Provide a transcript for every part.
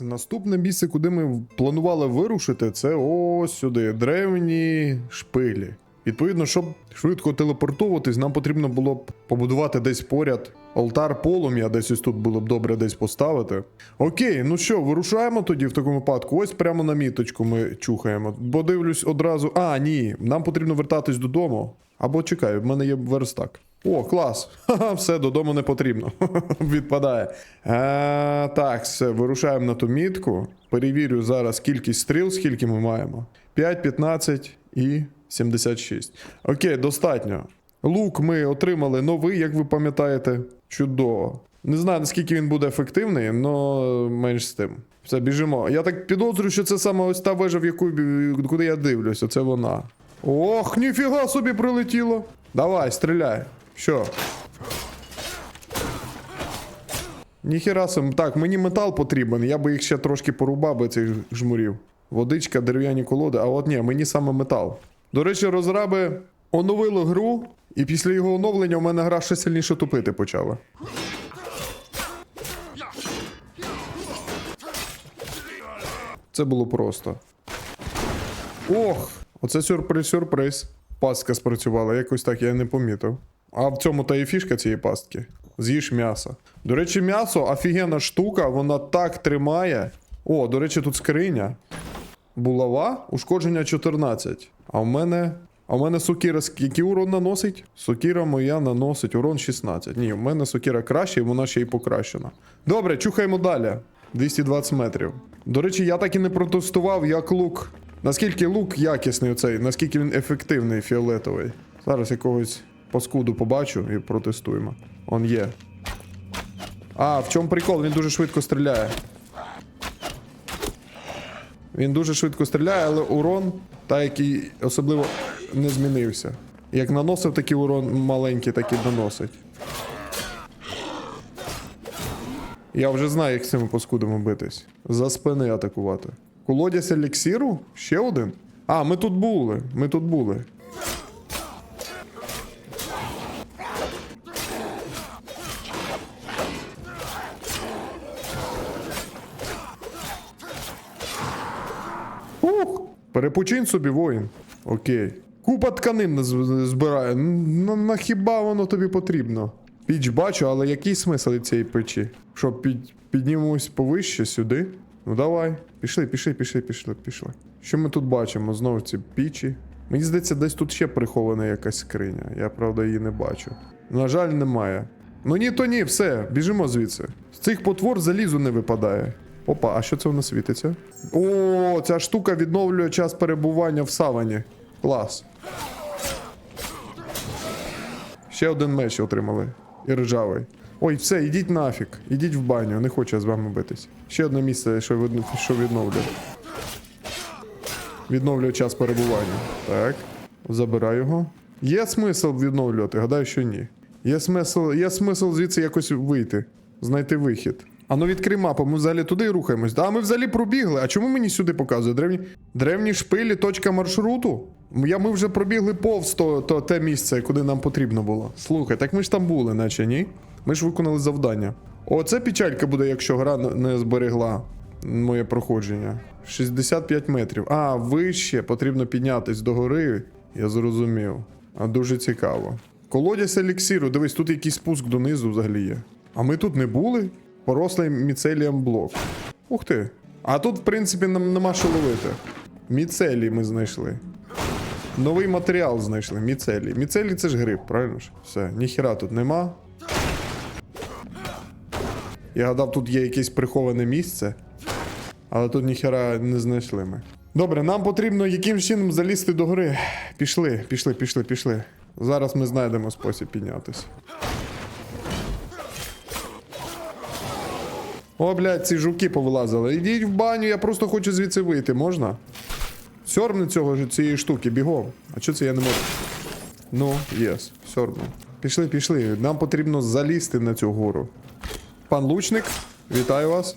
Наступне місце, куди ми планували вирушити, це ось сюди. Древні шпилі. Відповідно, щоб швидко телепортуватись, нам потрібно було б побудувати десь поряд алтар полум'я, десь ось тут було б добре десь поставити. Окей, ну що, вирушаємо тоді в такому випадку. Ось прямо на міточку ми чухаємо. Бо дивлюсь одразу. А, ні, нам потрібно вертатись додому. Або чекай, в мене є верстак. О, клас. Ха-ха, все, додому не потрібно. Відпадає. А, так, все, вирушаємо на ту мітку. Перевірю зараз кількість стріл, скільки ми маємо. 5, 15 і 76. Окей, достатньо. Лук ми отримали новий, як ви пам'ятаєте. Чудово. Не знаю, наскільки він буде ефективний, але менш з тим. Все, біжимо. Я так підозрюю, що це саме ось та вежа, в яку куди я дивлюся. Це вона. Ох, ніфіга собі прилетіло. Давай, стріляй. Що? Ніхіра сам. Так, мені метал потрібен. Я би їх ще трошки порубав би цих жмурів. Водичка, дерев'яні колоди, а от ні, мені саме метал. До речі, розраби оновили гру, і після його оновлення у мене гра ще сильніше тупити почала. Це було просто. Ох, оце сюрприз-сюрприз. Пастка спрацювала, якось так я не помітив. А в цьому та і фішка цієї пастки. З'їж м'ясо. До речі, м'ясо офігенна штука, вона так тримає. О, до речі, тут скриня. Булава, ушкодження 14. А в мене. А в мене сокира який урон наносить? Сокира моя наносить урон 16. Ні, в мене сокира краще, і вона ще й покращена. Добре, чухаємо далі. 220 метрів. До речі, я так і не протестував, як лук. Наскільки лук якісний оцей, наскільки він ефективний фіолетовий. Зараз якогось паскуду побачу і протестуємо. Он є. А, в чому прикол? Він дуже швидко стріляє. Він дуже швидко стріляє, але урон, та який особливо не змінився. Як наносив такий урон маленький, так і наносить. Я вже знаю, як з цими паскудами битись. За спини атакувати. Колодязь еліксіру? Ще один? А, ми тут були. Ми тут були. Ух! Перепочинь собі, воїн. Окей. Купа тканин збирає. На, на хіба воно тобі потрібно? Піч бачу, але який смисл цієї печі? Що, під, піднімемось повище сюди? Ну давай. Пішли, пішли, пішли, пішли, пішли. Що ми тут бачимо? Знову ці пічі. Мені здається, десь тут ще прихована якась скриня. Я правда її не бачу. На жаль, немає. Ну ні, то ні, все, біжимо звідси. З цих потвор залізу не випадає. Опа, а що це воно світиться? О, ця штука відновлює час перебування в савані. Клас. Ще один меч отримали. І ржавий. Ой, все, ідіть нафіг. Ідіть в баню, не хочу я з вами битись. Ще одне місце, що, від... що відновлює. Відновлює час перебування. Так. Забираю його. Є смисл відновлювати? Гадаю, що ні. Є смисл, є смисл звідси якось вийти, знайти вихід. А ну відкрий мапу, ми взагалі туди рухаємось. Да, ми взагалі пробігли. А чому мені сюди показує? Древні, древні шпилі, точка маршруту? Я, ми вже пробігли повз то, то, те місце, куди нам потрібно було. Слухай, так ми ж там були, наче ні? Ми ж виконали завдання. Оце печалька буде, якщо гра не- зберегла моє проходження. 65 метрів. А, вище потрібно піднятись до гори. Я зрозумів. А дуже цікаво. Колодязь еліксиру, дивись, тут якийсь спуск донизу взагалі є. А ми тут не були? Порослий міцелієм блок. Ух ти. А тут, в принципі, нам нема що ловити. Міцелій ми знайшли. Новий матеріал знайшли. Міцелій. Міцелій це ж гриб, правильно ж? Все, ніхіра тут нема. Я гадав, тут є якесь приховане місце. Але тут ніхера не знайшли ми. Добре, нам потрібно якимсь чином залізти до гори. Пішли, пішли, пішли, пішли. Зараз ми знайдемо спосіб піднятися. О, блядь, ці жуки повилазили. Ідіть в баню, я просто хочу звідси вийти, можна? Сьорбни цього цієї штуки, бігом. А що це я не можу? Ну, єс, сьорбну. Пішли, пішли. Нам потрібно залізти на цю гору. Пан лучник, вітаю вас.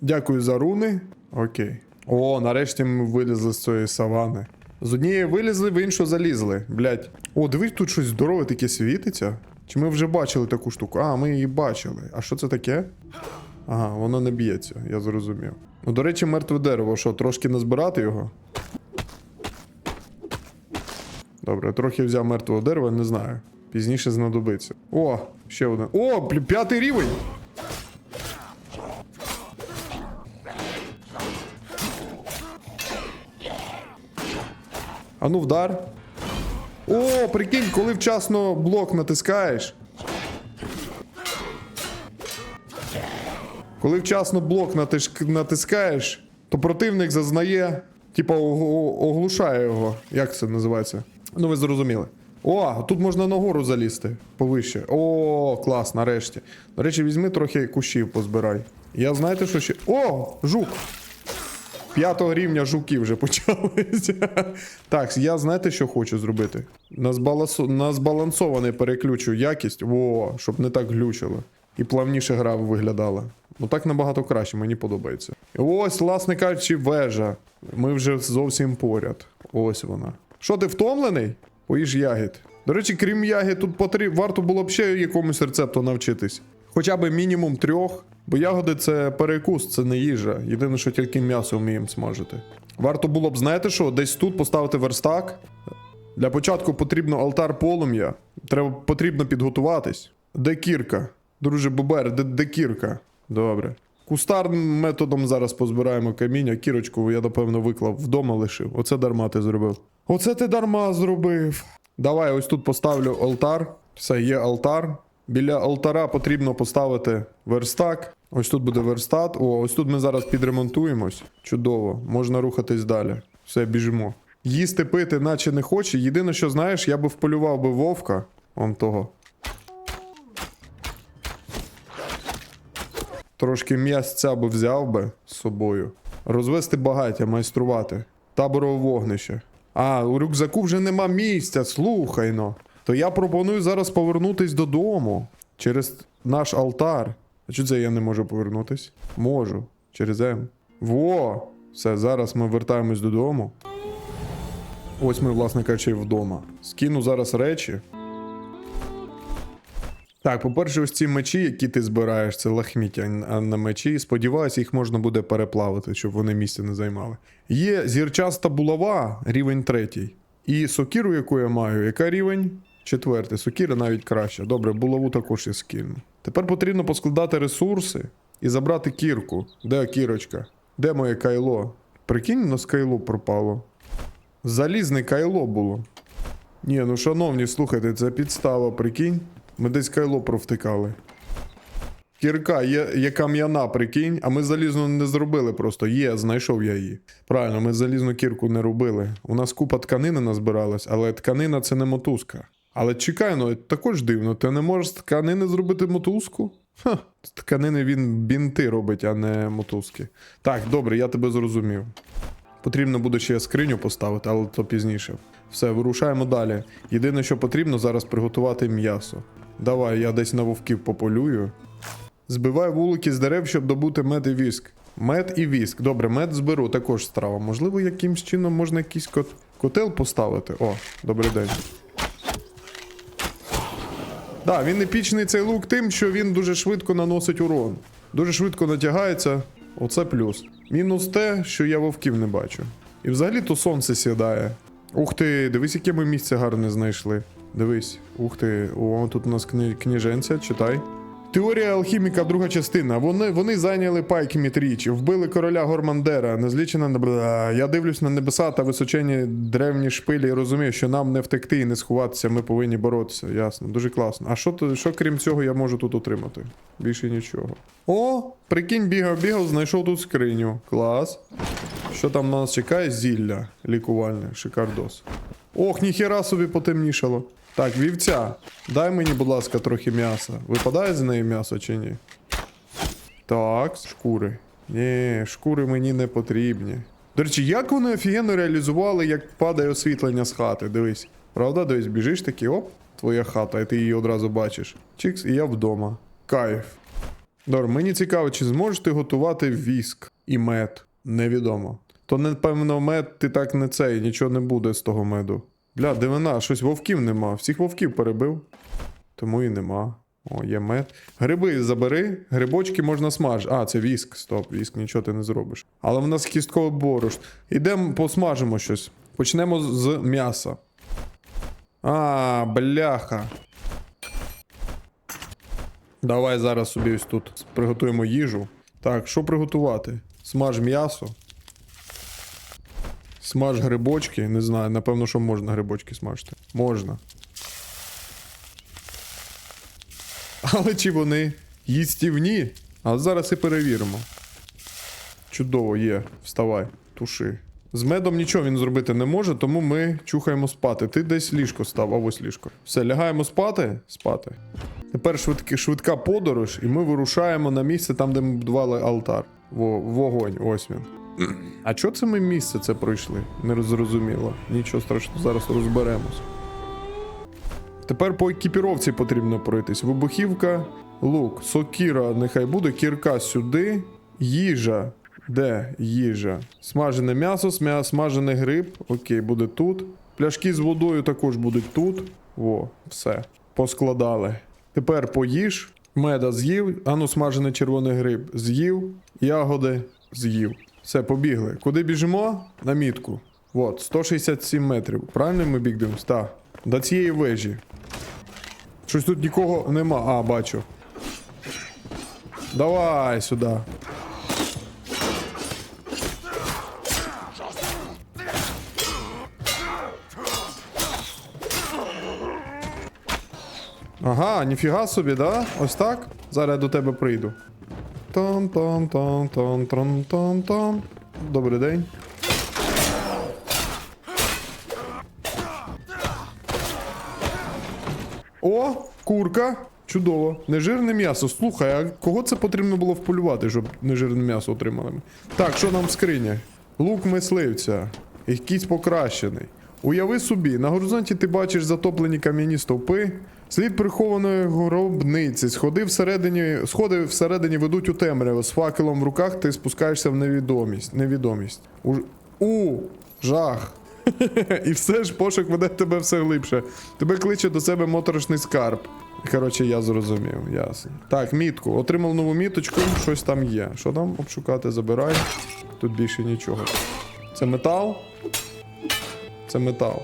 Дякую за руни. Окей. О, нарешті ми вилізли з цієї савани. З однієї вилізли, в іншу залізли. Блять. О, дивись, тут щось здорове таке світиться. Чи ми вже бачили таку штуку? А, ми її бачили. А що це таке? Ага, воно не б'ється, я зрозумів. Ну, до речі, мертве дерево, що, трошки назбирати його? Добре, трохи взяв мертвого дерева, не знаю. Пізніше знадобиться. О, ще один. О, п'ятий рівень! А ну вдар. О, прикинь, коли вчасно блок натискаєш. Коли вчасно блок натискаєш, то противник зазнає, типа оглушає його. Як це називається? Ну, ви зрозуміли. О, тут можна нагору залізти повище. О, клас, нарешті. До речі, візьми трохи кущів позбирай. Я знаєте, що ще. О, жук! П'ятого рівня жуки вже почалися. Так, я знаєте, що хочу зробити? На, збалансо... на збалансований переключу якість, во, щоб не так глючило. І плавніше гра виглядала. Ну так набагато краще, мені подобається. Ось, власне кажучи, вежа. Ми вже зовсім поряд. Ось вона. Що, ти втомлений? Поїж ягід. До речі, крім ягід, тут потріб... варто було б ще якомусь рецепту навчитись. Хоча б мінімум трьох. Бо ягоди це перекус, це не їжа. Єдине, що тільки м'ясо вміємо смажити. Варто було б, знаєте що, десь тут поставити верстак. Для початку потрібно алтар полум'я. Треба потрібно підготуватись. Де кірка? Друже Бубер, де, де кірка? Добре. Кустарним методом зараз позбираємо каміння. Кірочку я, напевно, виклав вдома лишив. Оце дарма ти зробив. Оце ти дарма зробив. Давай, ось тут поставлю алтар. Все, є алтар. Біля алтара потрібно поставити верстак. Ось тут буде верстат. О, ось тут ми зараз підремонтуємось. Чудово, можна рухатись далі. Все, біжимо. Їсти пити, наче не хоче. Єдине, що знаєш, я би вполював би вовка. Он того. Трошки м'ясця би взяв би з собою. Розвести багаття, майструвати. Таборове вогнище. А, у рюкзаку вже нема місця, слухай но. То я пропоную зараз повернутись додому. Через наш алтар. А чого це я не можу повернутись? Можу. Через М. Во! Все, зараз ми вертаємось додому. Ось ми, власне кажучи, вдома. Скину зараз речі. Так, по-перше, ось ці мечі, які ти збираєш, це лахміття, а не мечі. Сподіваюсь, їх можна буде переплавити, щоб вони місця не займали. Є зірчаста булава, рівень третій. І сокіру, яку я маю, яка рівень? Четвертий. Сокіра навіть краще. Добре, булаву також я скину. Тепер потрібно поскладати ресурси і забрати кірку. Де кірочка? Де моє кайло? Прикинь, у нас кайло пропало. Залізне кайло було. Ні, ну шановні, слухайте, це підстава, прикинь. Ми десь кайло провтикали. Кірка є, є кам'яна, прикинь, а ми залізну не зробили просто. Є, знайшов я її. Правильно, ми залізну кірку не робили. У нас купа тканини назбиралась, але тканина це не мотузка. Але чекай, ну також дивно, ти не можеш з тканини зробити мотузку? Ха, з тканини він бінти робить, а не мотузки. Так, добре, я тебе зрозумів. Потрібно буде ще скриню поставити, але то пізніше. Все, вирушаємо далі. Єдине, що потрібно зараз приготувати м'ясо. Давай, я десь на вовків пополюю. Збиваю вулики з дерев, щоб добути мед і віск. Мед і віск. Добре, мед зберу, також страва. Можливо, якимсь чином можна якийсь кот... котел поставити. О, добрий день. Так, він епічний цей лук тим, що він дуже швидко наносить урон. Дуже швидко натягається. Оце плюс. Мінус те, що я вовків не бачу. І взагалі то сонце сідає. Ух ти, дивись, яке ми місце гарне знайшли. Дивись, ух ти, о, тут у нас кні... кніженця, читай. Теорія алхіміка, друга частина. Вони, вони зайняли пайк Мітріч, вбили короля Гормандера, незлічена небла. Я дивлюсь на небеса та височені древні шпилі і розумію, що нам не втекти і не сховатися, ми повинні боротися. Ясно, дуже класно. А що, що крім цього я можу тут отримати? Більше нічого. О, прикинь, бігав, бігав, знайшов тут скриню. Клас. Що там на нас чекає? Зілля лікувальне, шикардос. Ох, ніхера собі потемнішало. Так, вівця. Дай мені, будь ласка, трохи м'яса. Випадає з неї м'ясо чи ні? Так, шкури. Ні, шкури мені не потрібні. До речі, як вони офігенно реалізували, як падає освітлення з хати, дивись. Правда, дивись, біжиш такий, оп, твоя хата, і ти її одразу бачиш. Чікс, і я вдома. Кайф. Добре, мені цікаво, чи зможеш ти готувати віск і мед? Невідомо. То, напевно, мед ти так не цей, нічого не буде з того меду. Бля, дивина, щось вовків нема. Всіх вовків перебив. Тому і нема. О, є мед. Гриби забери, грибочки можна смажити. А, це віск. Стоп, віск, нічого ти не зробиш. Але в нас кісткове борошно. Ідемо посмажимо щось. Почнемо з м'яса. А, бляха. Давай зараз собі ось тут приготуємо їжу. Так, що приготувати? Смаж м'ясо. Смаж грибочки. Не знаю, напевно, що можна грибочки смажити. Можна. Але чи вони їстівні? А зараз і перевіримо. Чудово є. Вставай, туши. З медом нічого він зробити не може, тому ми чухаємо спати. Ти десь ліжко став, а ось ліжко. Все, лягаємо спати? Спати. Тепер швидки, швидка подорож, і ми вирушаємо на місце там, де ми будували алтар. Во, вогонь, ось він. А чого це ми місце це пройшли? Не зрозуміло. Нічого страшного, зараз розберемось. Тепер по екіпіровці потрібно пройтись. Вибухівка, лук, сокіра, нехай буде, кірка сюди, їжа. Де їжа? Смажене м'ясо, смажений гриб. Окей, буде тут. Пляшки з водою також будуть тут. Во, все. Поскладали. Тепер поїж. Меда з'їв. Ану, смажений червоний гриб. З'їв. Ягоди з'їв. Все, побігли. Куди біжимо? На мітку. От, 167 метрів. Правильно ми бігдемось? Так. До цієї вежі. Щось тут нікого нема. А, бачу. Давай сюди. Ага, ніфіга собі, да? Ось так? Зараз я до тебе прийду. Тан тан тан тан тан тан тан Добрий день. О, курка. Чудово. Нежирне м'ясо. Слухай, а кого це потрібно було вполювати, щоб нежирне м'ясо отримали? Так, що нам в скрині? Лук мисливця. Якийсь покращений. Уяви собі, на горизонті ти бачиш затоплені кам'яні стовпи. Слід прихованої гробниці. Сходи всередині, сходи всередині ведуть у темряву. З факелом в руках ти спускаєшся в невідомість. Невідомість. У, у жах. І все ж пошук веде тебе все глибше. Тебе кличе до себе моторошний скарб. Коротше, я зрозумів, ясно. Так, мітку. Отримав нову міточку, щось там є. Що там обшукати, забирай. Тут більше нічого. Це метал? Це метал.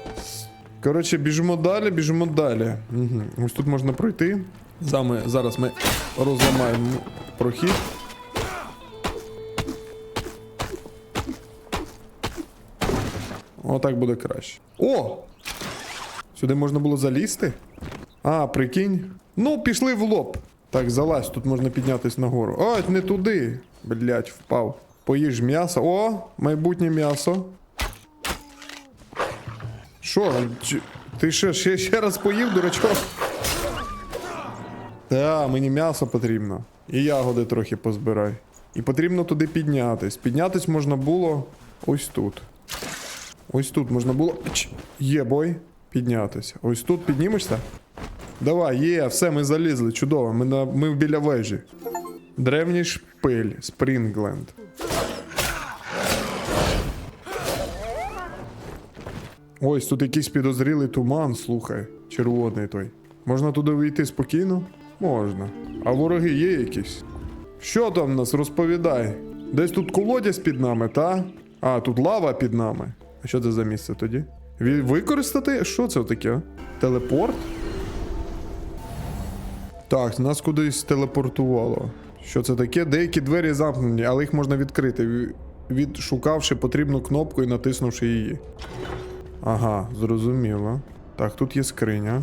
Коротше, біжимо далі, біжимо далі. Угу. Ось тут можна пройти. Зами, зараз ми розламаємо прохід. Отак буде краще. О! Сюди можна було залізти? А, прикинь. Ну, пішли в лоб. Так, залазь, тут можна піднятися нагору. Ой, не туди. Блять, впав. Поїж м'ясо. О, майбутнє м'ясо. Що? Ти що, ще, ще раз поїв, дурачок? Та, мені м'ясо потрібно. І ягоди трохи позбирай. І потрібно туди піднятись. Піднятись можна було ось тут. Ось тут можна було. Є бой. Піднятися. Ось тут піднімешся? Давай, є, все, ми залізли. Чудово. Ми, на, ми біля вежі. Древній шпиль, Спрінгленд. Ось тут якийсь підозрілий туман, слухай. Червоний той. Можна туди вийти спокійно? Можна. А вороги є якісь? Що там в нас розповідай? Десь тут колодязь під нами, та? А, тут лава під нами. А що це за місце тоді? Використати? Що це таке? Телепорт? Так, нас кудись телепортувало. Що це таке? Деякі двері замкнені, але їх можна відкрити, відшукавши потрібну кнопку і натиснувши її. Ага, зрозуміло. Так, тут є скриня.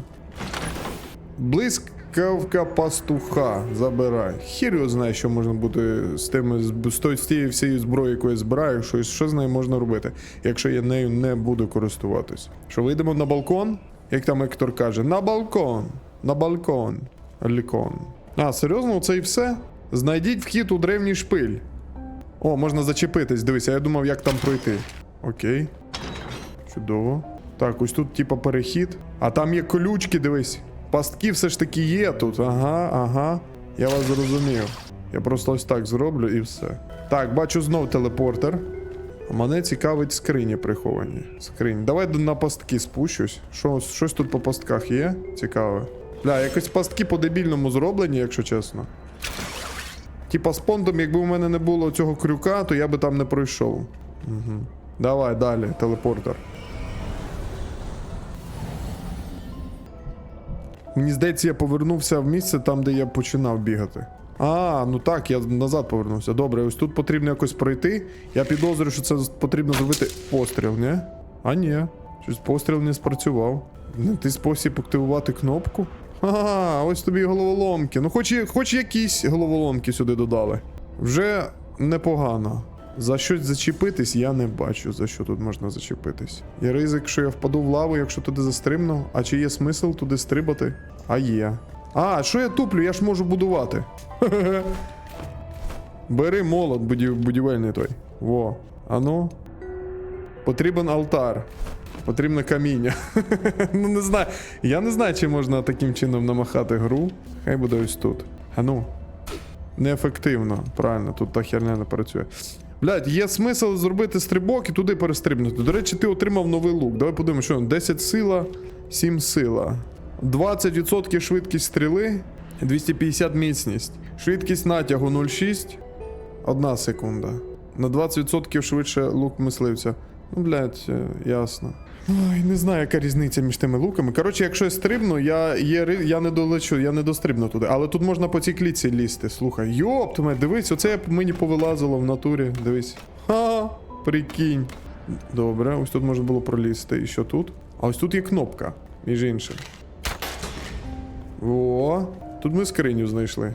Блискавка пастуха. Забирай. Хір його знає, що можна бути з тими з, тією всією зброєю, яку я збираю, що, що з нею можна робити, якщо я нею не буду користуватись. Що вийдемо на балкон? Як там Ектор каже, на балкон. На балкон. Лікон. А, серйозно, це і все? Знайдіть вхід у древній шпиль. О, можна зачепитись, дивися, я думав, як там пройти. Окей. Чудово. Так, ось тут, типа, перехід. А там є колючки, дивись. Пастки все ж таки є тут. Ага, ага. Я вас зрозумів. Я просто ось так зроблю і все. Так, бачу знов телепортер. А Мене цікавить скрині приховані. Скрині. Давай на пастки спущусь. Що, щось тут по пастках є? Цікаве. Бля, якось пастки по-дебільному зроблені, якщо чесно. Типа з понтом, якби у мене не було цього крюка, то я би там не пройшов. Угу. Давай далі, телепортер. Мені здається, я повернувся в місце там, де я починав бігати. А, ну так, я назад повернувся. Добре, ось тут потрібно якось пройти. Я підозрюю, що це потрібно зробити постріл, ні? А ні. Щось постріл не спрацював. Не ти спосіб активувати кнопку? Ага, ось тобі головоломки. Ну, хоч, хоч якісь головоломки сюди додали. Вже непогано. За щось зачепитись я не бачу, за що тут можна зачепитись. Є ризик, що я впаду в лаву, якщо туди застрибну. А чи є смисл туди стрибати? А є. А, що я туплю? Я ж можу будувати. Бери молот будів... будівельний той. Во. Ану. Потрібен алтар. Потрібне каміння. ну не знаю. Я не знаю, чи можна таким чином намахати гру. Хай буде ось тут. Ану. Неефективно. Правильно, тут та херня не працює. Блядь, є смисл зробити стрибок і туди перестрибнути. До речі, ти отримав новий лук. Давай подивимося, що 10 сила, 7 сила. 20% швидкість стріли, 250 міцність. Швидкість натягу 0,6. Одна секунда. На 20% швидше лук мисливця. Ну, блядь, е, ясно. Ой, не знаю, яка різниця між тими луками. Коротше, якщо я стрибну, я, є, я не долечу, я не дострибну туди. Але тут можна по цій клітці лізти. Слухай, йоп, ти мене, дивись, оце мені повилазило в натурі. Дивись. Ха, прикинь. Добре, ось тут можна було пролізти. І що тут? А ось тут є кнопка, між іншим. О, тут ми скриню знайшли.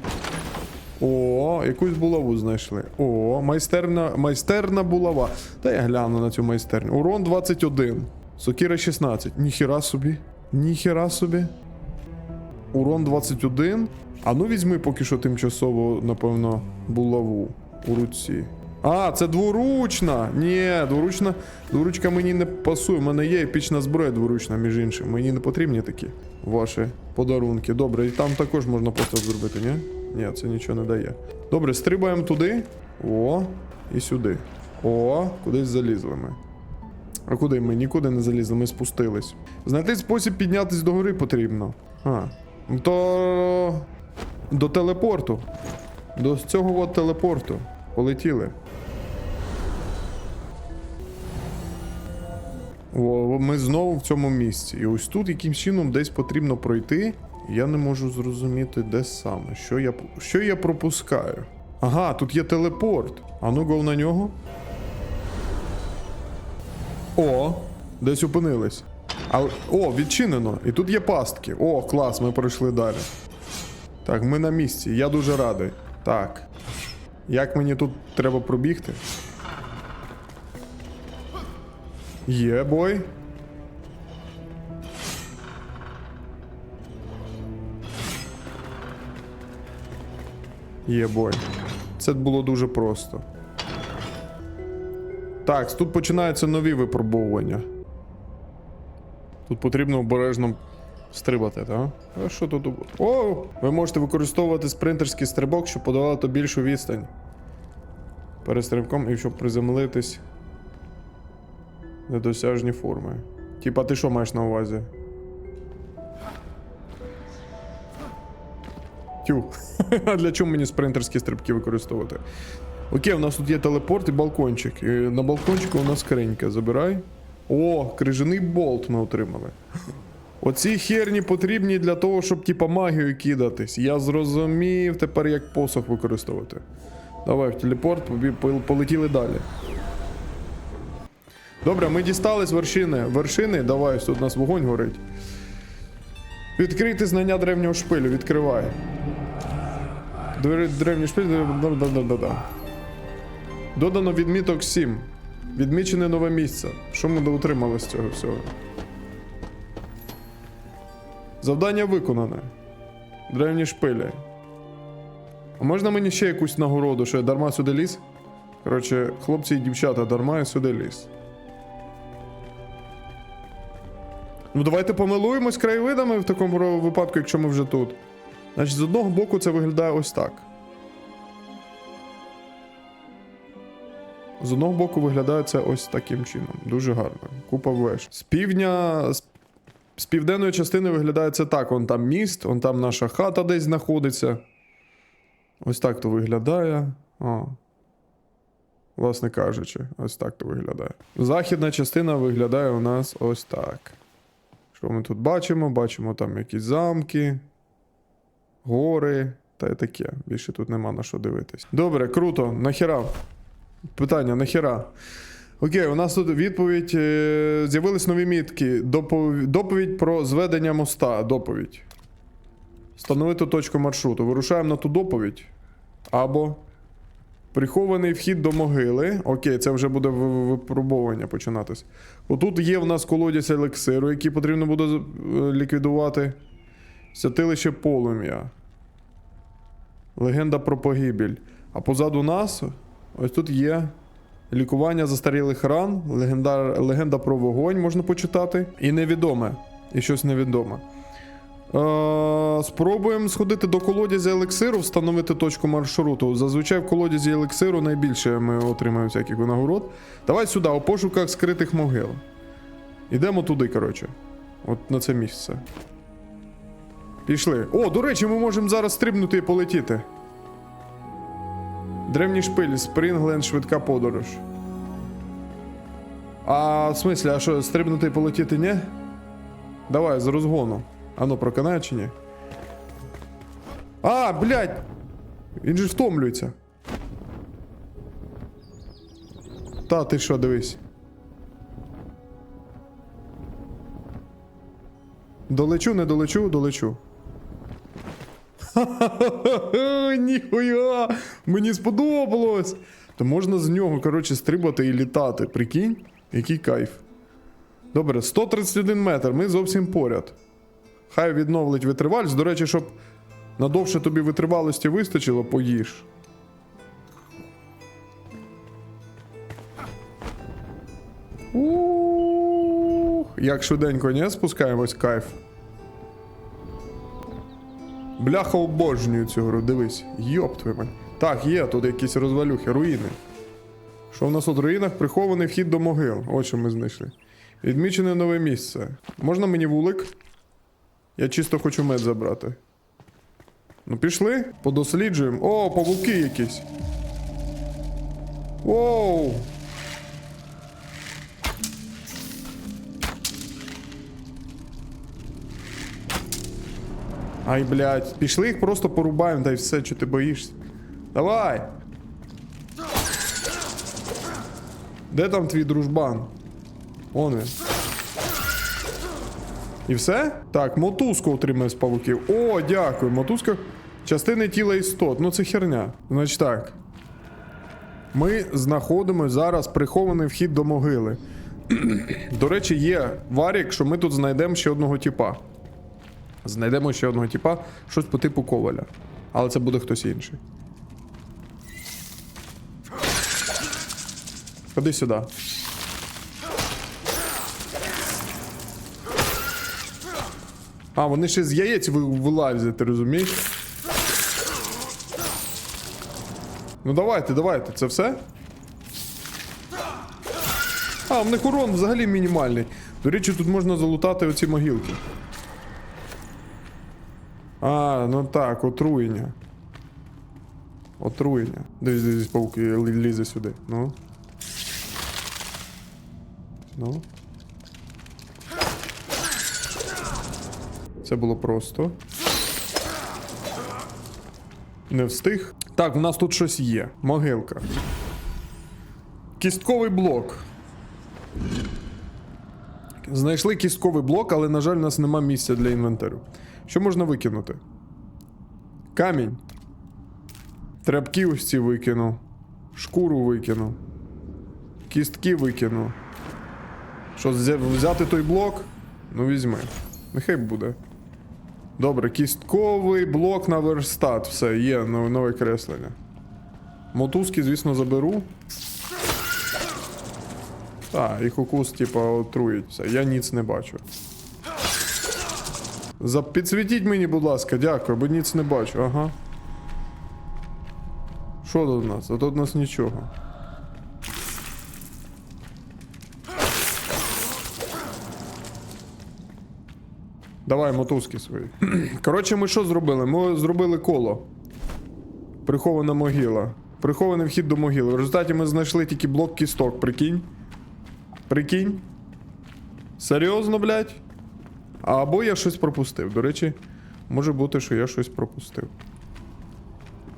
О, якусь булаву знайшли. О, майстерна, майстерна булава. Та я гляну на цю майстерню. Урон 21. Сокіра 16. Ніхіра собі. Ніхіра собі. Урон 21. А ну візьми поки що тимчасово, напевно, булаву у руці. А, це дворучна. Ні, дворучна. Дворучка мені не пасує. У мене є епічна зброя дворучна, між іншим. Мені не потрібні такі ваші подарунки. Добре, і там також можна просто зробити, ні? Ні, це нічого не дає. Добре, стрибаємо туди. О, і сюди. О, кудись залізли ми. А куди ми? Нікуди не залізли, ми спустились. Знайти спосіб піднятись до гори потрібно. А. То. До телепорту. До цього от телепорту. Полетіли. О, ми знову в цьому місці. І ось тут якимсь чином десь потрібно пройти. Я не можу зрозуміти, де саме. Що я, що я пропускаю? Ага, тут є телепорт. А ну гов на нього. О, десь опинились. А, о, відчинено. І тут є пастки. О, клас, ми пройшли далі. Так, ми на місці. Я дуже радий. Так. Як мені тут треба пробігти? Є бой. Є бой. Це було дуже просто. Так, тут починаються нові випробовування. Тут потрібно обережно стрибати, так? А що тут? О! Ви можете використовувати спринтерський стрибок, щоб подолати більшу відстань. Перед стрибком і щоб приземлитись недосяжні форми. Типа, ти що маєш на увазі? Тю. А для чого мені спринтерські стрибки використовувати? Окей, у нас тут є телепорт і балкончик. І на балкончику у нас скринька. Забирай. О, крижаний болт ми отримали. Оці херні потрібні для того, щоб типа магію кидатись. Я зрозумів тепер, як посох використовувати. Давай в телепорт, полетіли далі. Добре, ми дістались вершини. Вершини, давай, тут у нас вогонь горить. Відкрити знання древнього шпилю, відкривай. Древній шпиль. да-да-да-да-да. Додано відміток 7. Відмічене нове місце. Що ми доутримали з цього всього? Завдання виконане. Древні шпилі. А можна мені ще якусь нагороду, що я дарма сюди ліз? Коротше, хлопці і дівчата, дарма я сюди ліз. Ну, давайте помилуємось краєвидами в такому випадку, якщо ми вже тут. Значить, з одного боку це виглядає ось так. З одного боку виглядає це ось таким чином. Дуже гарно. Купа веж. З півдня. З... Південної частини виглядає це так: вон там міст, вон там наша хата десь знаходиться. Ось так то виглядає. О. Власне кажучи, ось так то виглядає. Західна частина виглядає у нас ось так. Що ми тут бачимо? Бачимо там якісь замки, гори та й таке. Більше тут нема на що дивитись. Добре, круто. Нахіра? Питання, нахіра? Окей, у нас тут відповідь. е, З'явились нові мітки. Допов- Доповідь про зведення моста. Доповідь. Встановити точку маршруту. Вирушаємо на ту доповідь. Або. Прихований вхід до могили. Окей, це вже буде випробування починатись. Отут є в нас колодязь елексиру, який потрібно буде е, ліквідувати. Святилище полум'я. Легенда про погибель. А позаду нас ось тут є лікування застарілих ран, легенда, легенда про вогонь можна почитати. І невідоме. І щось невідоме. Е, спробуємо сходити до колодязя елексиру, встановити точку маршруту. Зазвичай в колодязі елексиру найбільше ми отримаємо всяких винагород. Давай сюди, у пошуках скритих могил. Ідемо туди, коротше. От на це місце. Пішли. О, до речі, ми можемо зараз стрибнути і полетіти. Древній шпиль, Спрінгленд, швидка подорож. А в смислі, а що, стрибнути і полетіти, ні? Давай, з розгону. Ану, проканає чи ні? А, блядь! Він же втомлюється. Та, ти що, дивись. Долечу, не долечу, долечу. Ніхуя! Мені сподобалось! То можна з нього, коротше, стрибати і літати. Прикинь? Який кайф. Добре, 131 метр, ми зовсім поряд. Хай відновлить витривалість. До речі, щоб надовше тобі витривалості вистачило, поїж. Ух, як швиденько, не спускаємось кайф. Бляха обожнюю цю гру, дивись. Йоп твою мать. Так, є тут якісь розвалюхи, руїни. Що в нас тут в руїнах? Прихований вхід до могил. Ось що ми знайшли. Відмічене нове місце. Можна мені вулик? Я чисто хочу мед забрати. Ну, пішли, подосліджуємо. О, павуки якісь. Воу! Ай, блядь, пішли їх просто порубаємо, та й все, що ти боїшся. Давай! Де там твій дружбан? Он він. І все? Так, мотузку отримає з павуків. О, дякую. Мотузка. Частини тіла істот. Ну це херня. Значить так. Ми знаходимо зараз прихований вхід до могили. До речі, є варік, що ми тут знайдемо ще одного тіпа. Знайдемо ще одного тіпа, щось по типу коваля. Але це буде хтось інший. Ходи сюди. А, вони ще з яєць вилазять, ти розумієш? Ну давайте, давайте, це все? А, в них урон взагалі мінімальний. До речі, тут можна залутати оці могилки. А, ну так, отруєння. Отруєння. Дивись, дивись, паук лізе сюди. Ну. Ну. Це було просто. Не встиг. Так, у нас тут щось є. Могилка. Кістковий блок. Знайшли кістковий блок, але, на жаль, у нас нема місця для інвентарю. Що можна викинути? Камінь. Тряпки ось ці викину. Шкуру викину. Кістки викину. Що, взяти той блок? Ну, візьми. Нехай буде. Добре, кістковий блок на верстат. Все, є но- нове креслення. Мотузки, звісно, заберу. Так, їх укус, типа, отруїть. Все, я ніц не бачу. За... Підсвітіть мені, будь ласка, дякую, бо ніц не бачу, ага. Що тут у нас? А тут у нас нічого. Давай мотузки свої. Коротше, ми що зробили? Ми зробили коло. Прихована могила. Прихований вхід до могили. В результаті ми знайшли тільки блок кісток, прикинь. Прикинь. Серйозно, блядь? Або я щось пропустив. До речі, може бути, що я щось пропустив.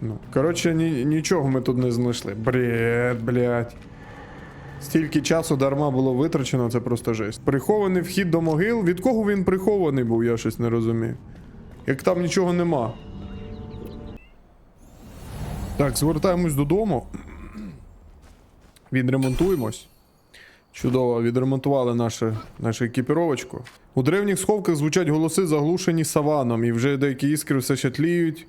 Ну, коротше, ні, нічого ми тут не знайшли. Бред, блядь. Стільки часу дарма було витрачено, це просто жесть. Прихований вхід до могил. Від кого він прихований був, я щось не розумію. Як там нічого нема. Так, звертаємось додому. Відремонтуємось. Чудово, відремонтували наше, нашу екіпіровочку. У древніх сховках звучать голоси, заглушені саваном, і вже деякі іскри все ще тліють.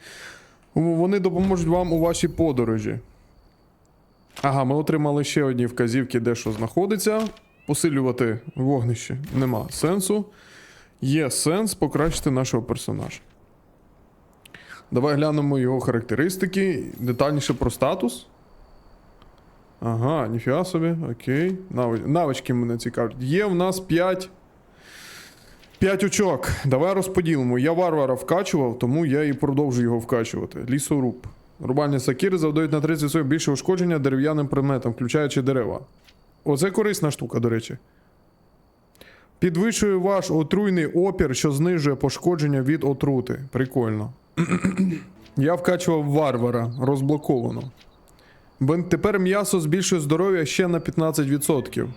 Вони допоможуть вам у вашій подорожі. Ага, ми отримали ще одні вказівки, де що знаходиться. Посилювати вогнище нема сенсу. Є сенс покращити нашого персонажа. Давай глянемо його характеристики. Детальніше про статус. Ага, ніфіга собі, окей. Навички мене цікавлять. Є в нас 5. 5 очок. Давай розподілимо. Я варвара вкачував, тому я і продовжу його вкачувати. Лісоруб. Рубальні сакіри завдають на 30% більше ушкодження дерев'яним предметам, включаючи дерева. Оце корисна штука, до речі. Підвищує ваш отруйний опір, що знижує пошкодження від отрути. Прикольно. Я вкачував варвара, розблоковано. Тепер м'ясо збільшує здоров'я ще на 15%.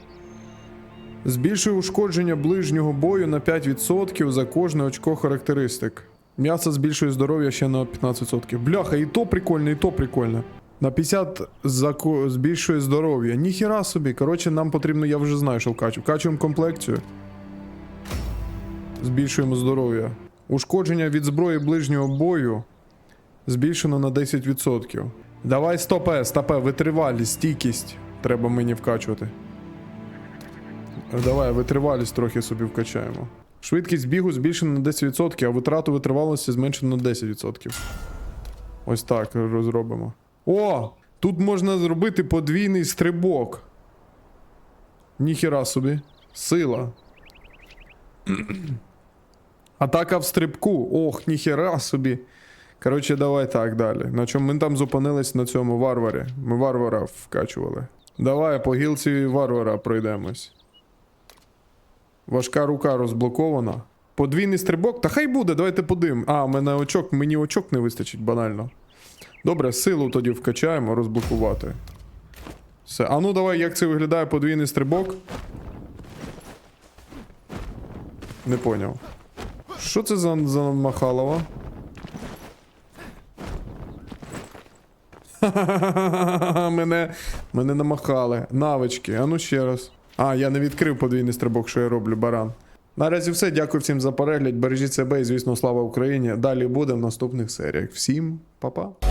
Збільшує ушкодження ближнього бою на 5% за кожне очко характеристик. М'ясо збільшує здоров'я ще на 15%. Бляха, і то прикольно, і то прикольно. На 50 зако... збільшує здоров'я. Ніхіра собі. Коротше, нам потрібно, я вже знаю, що вкачу. Вкачуємо комплекцію. Збільшуємо здоров'я. Ушкодження від зброї ближнього бою збільшено на 10%. Давай стопе, стопе, витривалість, стійкість. Треба мені вкачувати. Давай, витривалість трохи собі вкачаємо. Швидкість бігу збільшена на 10%, а витрату витривалості зменшено на 10%. Ось так розробимо. О! Тут можна зробити подвійний стрибок. Ніхіра собі. Сила. Атака в стрибку. Ох, ніхіра собі. Коротше, давай так далі. На чому ми там зупинились на цьому варварі. Ми варвара вкачували. Давай по гілці варвара пройдемось. Важка рука розблокована. Подвійний стрибок? Та хай буде, давайте подивимо. А, мене очок, мені очок не вистачить банально. Добре, силу тоді вкачаємо, розблокувати. Все. А ну давай, як це виглядає подвійний стрибок? Не поняв. Що це за, за Махалова? мене, мене намахали. Навички. А ну ще раз. А, я не відкрив подвійний стрибок, що я роблю, баран. Наразі все. Дякую всім за перегляд. Бережіть себе і, звісно, слава Україні. Далі буде в наступних серіях. Всім па-па.